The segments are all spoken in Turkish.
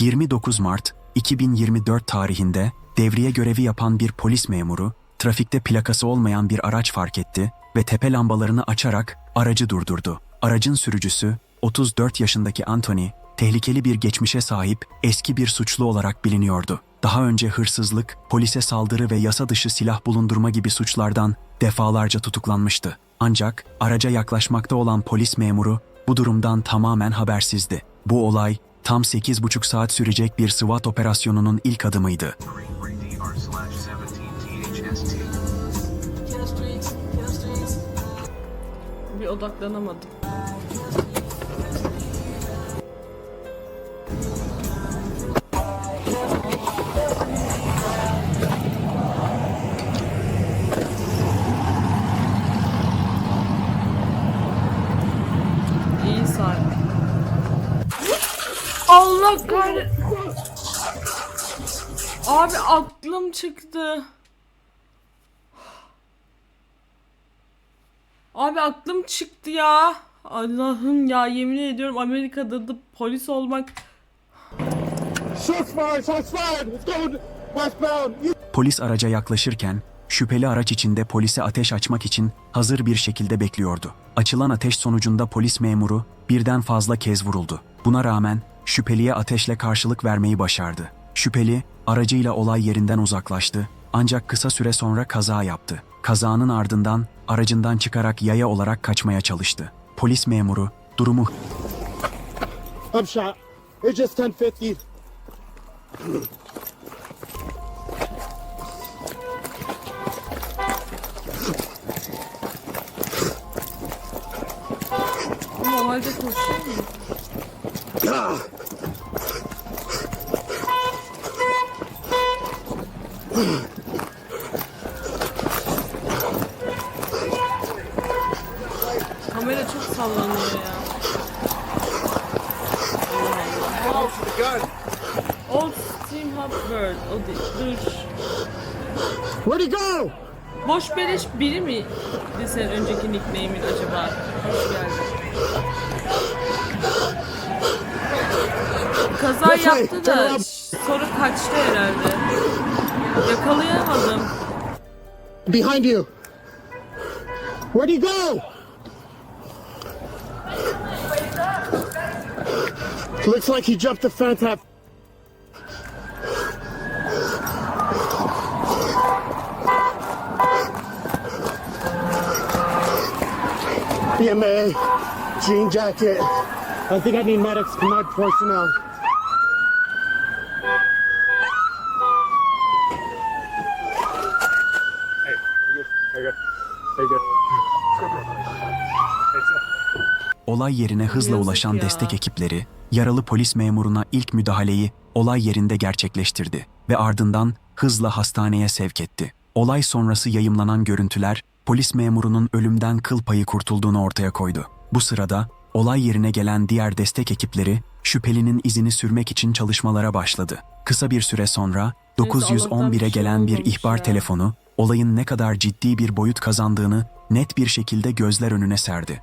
29 Mart 2024 tarihinde devriye görevi yapan bir polis memuru, trafikte plakası olmayan bir araç fark etti ve tepe lambalarını açarak aracı durdurdu. Aracın sürücüsü, 34 yaşındaki Anthony, tehlikeli bir geçmişe sahip eski bir suçlu olarak biliniyordu. Daha önce hırsızlık, polise saldırı ve yasa dışı silah bulundurma gibi suçlardan defalarca tutuklanmıştı. Ancak araca yaklaşmakta olan polis memuru bu durumdan tamamen habersizdi. Bu olay tam 8,5 saat sürecek bir SWAT operasyonunun ilk adımıydı. DR slash 17 THST. Bir odaklanamadım. Kahret. Abi aklım çıktı. Abi aklım çıktı ya. Allah'ım ya yemin ediyorum Amerika'da da polis olmak Polis araca yaklaşırken şüpheli araç içinde polise ateş açmak için hazır bir şekilde bekliyordu. Açılan ateş sonucunda polis memuru birden fazla kez vuruldu. Buna rağmen şüpheliye ateşle karşılık vermeyi başardı. Şüpheli aracıyla olay yerinden uzaklaştı ancak kısa süre sonra kaza yaptı. Kazanın ardından aracından çıkarak yaya olarak kaçmaya çalıştı. Polis memuru durumu I'm shot. It's just 1050. ama o halde koşuyor mu? Kamera çok sallanıyor ya. Old Steam Hub Bird. O değil. Dur. Where'd he go? Boş beleş biri mi? Senin önceki nickname'in acaba? Hoş geldin. Kaza yaptı da sonra kaçtı herhalde. Yakalayamadım. Behind you. Where'd he go? Looks like he jumped the fence. Have BMA, jean jacket. I think I need medics, med personnel. Olay yerine hızla ulaşan ya. destek ekipleri, yaralı polis memuruna ilk müdahaleyi olay yerinde gerçekleştirdi ve ardından hızla hastaneye sevk etti. Olay sonrası yayımlanan görüntüler, polis memurunun ölümden kıl payı kurtulduğunu ortaya koydu. Bu sırada olay yerine gelen diğer destek ekipleri şüphelinin izini sürmek için çalışmalara başladı. Kısa bir süre sonra Allah'tan bir 911'e şey gelen bir ihbar telefonu olayın ne kadar ciddi bir boyut kazandığını net bir şekilde gözler önüne serdi.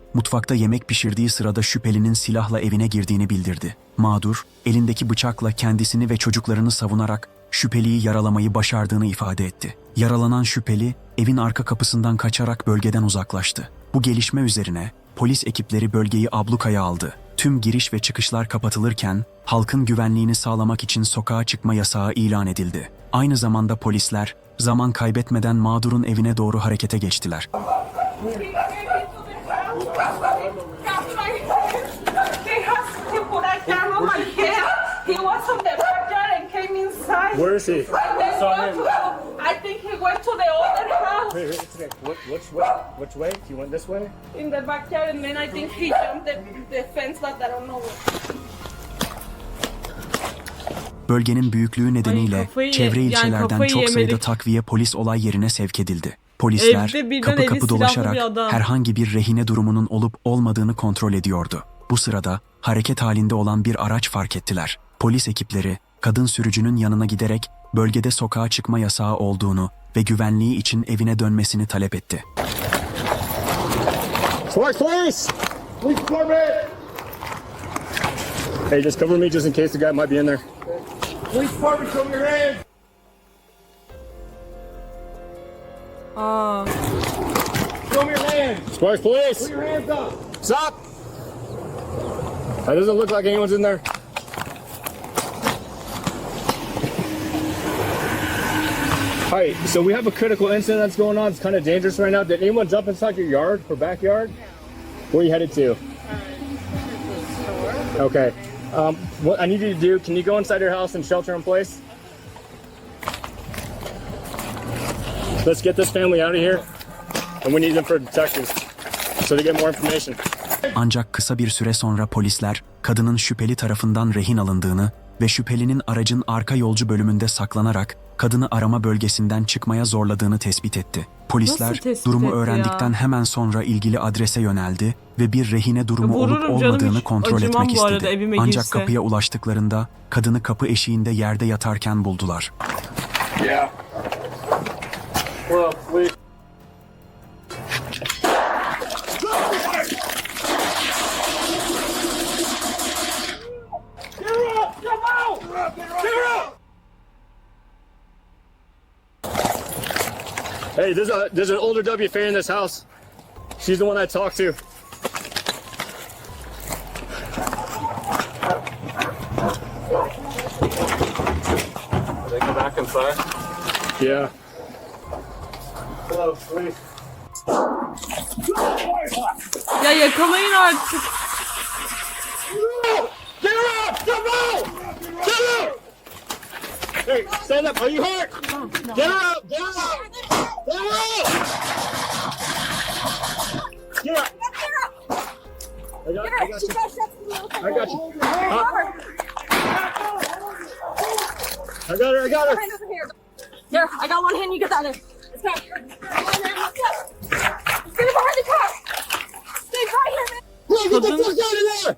mutfakta yemek pişirdiği sırada şüphelinin silahla evine girdiğini bildirdi. Mağdur, elindeki bıçakla kendisini ve çocuklarını savunarak şüpheliyi yaralamayı başardığını ifade etti. Yaralanan şüpheli evin arka kapısından kaçarak bölgeden uzaklaştı. Bu gelişme üzerine polis ekipleri bölgeyi ablukaya aldı. Tüm giriş ve çıkışlar kapatılırken halkın güvenliğini sağlamak için sokağa çıkma yasağı ilan edildi. Aynı zamanda polisler zaman kaybetmeden mağdurun evine doğru harekete geçtiler. They have he put a gun on my head. He was on the backyard and came inside. Where is he? Went to, I think he went to the other house Wait, wait, wait. Wh- Which way? Which way? He went this way? in the backyard, and then I think he jumped the, the fence, but I don't know. Bölgenin büyüklüğü nedeniyle kafayı- çevre yani ilçelerden kafayı çok sayıda yemedik. takviye polis olay yerine sevk edildi. Polisler Evde birden kapı eli kapı silahlı dolaşarak bir adam. herhangi bir rehine durumunun olup olmadığını kontrol ediyordu. Bu sırada hareket halinde olan bir araç fark ettiler. Polis ekipleri kadın sürücünün yanına giderek bölgede sokağa çıkma yasağı olduğunu ve güvenliği için evine dönmesini talep etti. Sparks, police! Police department! Hey, just cover me just in case the guy might be in there. Police department, show me your hands! Aa, Show me your hands! Sparks, police! Put your hands up! Stop! That doesn't look like anyone's in there. Hi, so we have a critical incident that's going on. It's kind of dangerous right now. Did anyone jump inside your yard or backyard? Where are you headed to? Okay. Um, what I need you to do, can you go inside your house and shelter in place? Let's get this family out of here. And we need them for detectives. So they get more information. Ancak kısa bir süre sonra polisler kadının şüpheli tarafından rehin alındığını ve şüphelinin aracın arka yolcu bölümünde saklanarak kadını arama bölgesinden çıkmaya zorladığını tespit etti. Polisler Nasıl tespit durumu etti öğrendikten ya? hemen sonra ilgili adrese yöneldi ve bir rehine durumu Vururum olup olmadığını kontrol etmek istedi. Ancak girse. kapıya ulaştıklarında kadını kapı eşiğinde yerde yatarken buldular. Yeah. Well, please. Hey, there's a there's an older WFA in this house. She's the one I talked to. They go back inside. Yeah. Hello, please. ya yakalayın artık. Get her up! Get her up! Get her up! Hey, stand up. Are you hurt? Get her up! Get her up! Get up! I got, I got you. I got you. Huh? I got her. I got her. Here, I got one hand, you get the other. Let's go. Let's get behind the car. Stay right here, man. Get the fuck out of there!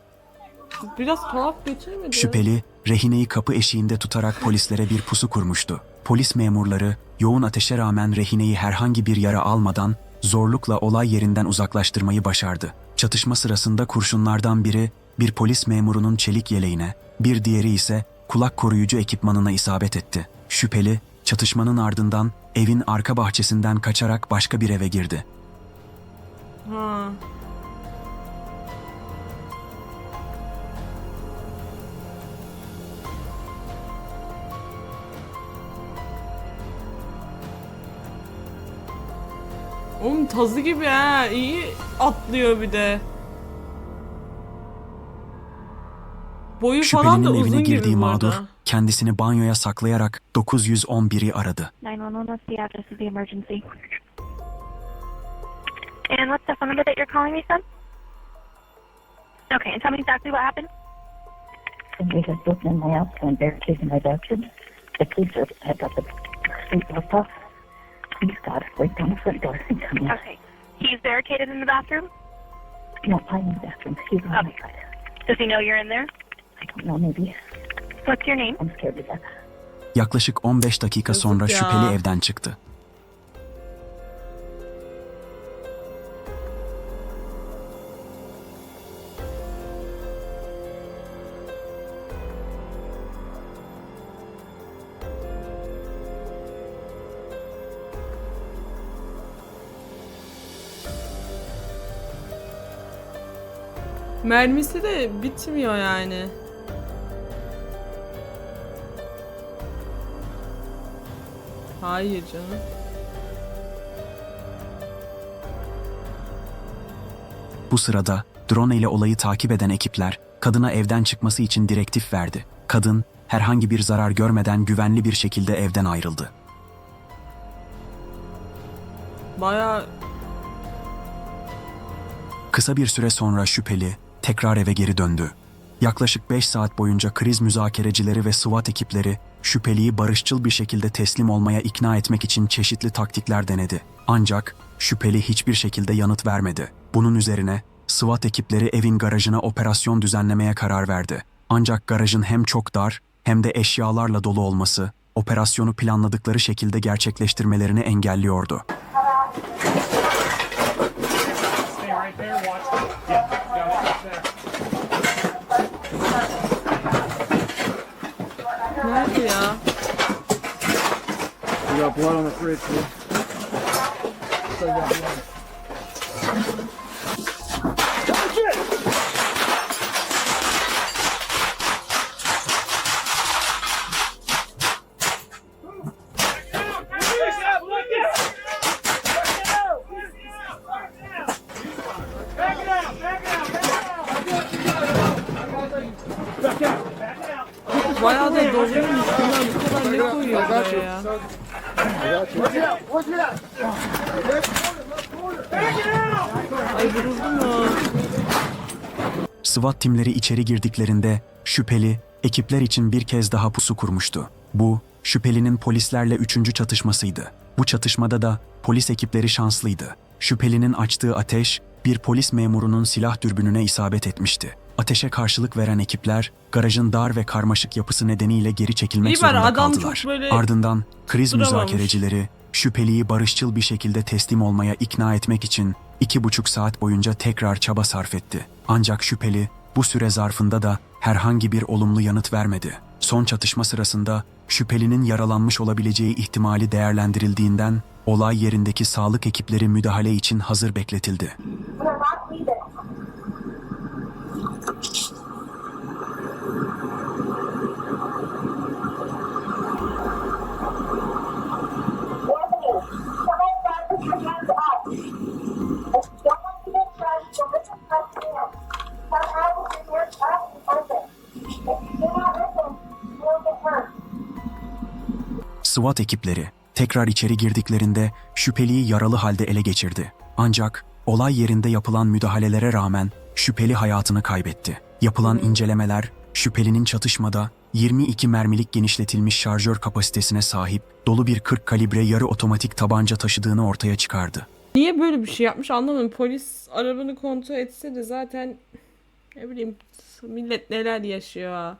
Biraz tuhaf geçirmedi. Şüpheli, rehineyi kapı eşiğinde tutarak polislere bir pusu kurmuştu. Polis memurları, yoğun ateşe rağmen rehineyi herhangi bir yara almadan zorlukla olay yerinden uzaklaştırmayı başardı. Çatışma sırasında kurşunlardan biri bir polis memurunun çelik yeleğine, bir diğeri ise kulak koruyucu ekipmanına isabet etti. Şüpheli, çatışmanın ardından evin arka bahçesinden kaçarak başka bir eve girdi. Ha. Oğlum tazı gibi ha. iyi atlıyor bir de. Boyu falan da Şüphelinin evine uzun girdiği gibi bu mağdur, arada. kendisini banyoya saklayarak 911'i aradı. 911, what's the address of the emergency? And what's the phone number that you're calling me from? Okay, and tell me exactly what happened. Somebody has broken in my house and barricaded my bedroom. The police are, have got the street blocked off. He's got to break down the front door and come in. Okay. He's barricaded in the bathroom. No, I'm in the bathroom. He's on my side. Does he know you're in there? I don't know, maybe. What's your name? I'm scared to death. Yaklaşık 15 dakika sonra şüpheli evden çıktı. Mermisi de bitmiyor yani. Hayır canım. Bu sırada drone ile olayı takip eden ekipler kadına evden çıkması için direktif verdi. Kadın herhangi bir zarar görmeden güvenli bir şekilde evden ayrıldı. Baya Kısa bir süre sonra şüpheli tekrar eve geri döndü. Yaklaşık 5 saat boyunca kriz müzakerecileri ve SWAT ekipleri şüpheliyi barışçıl bir şekilde teslim olmaya ikna etmek için çeşitli taktikler denedi. Ancak şüpheli hiçbir şekilde yanıt vermedi. Bunun üzerine SWAT ekipleri evin garajına operasyon düzenlemeye karar verdi. Ancak garajın hem çok dar hem de eşyalarla dolu olması operasyonu planladıkları şekilde gerçekleştirmelerini engelliyordu. Blood on the fridge. SWAT timleri içeri girdiklerinde şüpheli ekipler için bir kez daha pusu kurmuştu. Bu şüphelinin polislerle üçüncü çatışmasıydı. Bu çatışmada da polis ekipleri şanslıydı. Şüphelinin açtığı ateş bir polis memurunun silah dürbününe isabet etmişti. Ateşe karşılık veren ekipler garajın dar ve karmaşık yapısı nedeniyle geri çekilmek İyi zorunda adam çok kaldılar. böyle Ardından kriz duramamış. müzakerecileri şüpheliyi barışçıl bir şekilde teslim olmaya ikna etmek için iki buçuk saat boyunca tekrar çaba sarf etti. Ancak şüpheli bu süre zarfında da herhangi bir olumlu yanıt vermedi. Son çatışma sırasında şüphelinin yaralanmış olabileceği ihtimali değerlendirildiğinden olay yerindeki sağlık ekipleri müdahale için hazır bekletildi. SWAT ekipleri tekrar içeri girdiklerinde şüpheliyi yaralı halde ele geçirdi. Ancak olay yerinde yapılan müdahalelere rağmen şüpheli hayatını kaybetti. Yapılan incelemeler şüphelinin çatışmada 22 mermilik genişletilmiş şarjör kapasitesine sahip dolu bir 40 kalibre yarı otomatik tabanca taşıdığını ortaya çıkardı. Niye böyle bir şey yapmış anlamadım. Polis arabanı kontrol etse de zaten ne bileyim millet neler yaşıyor.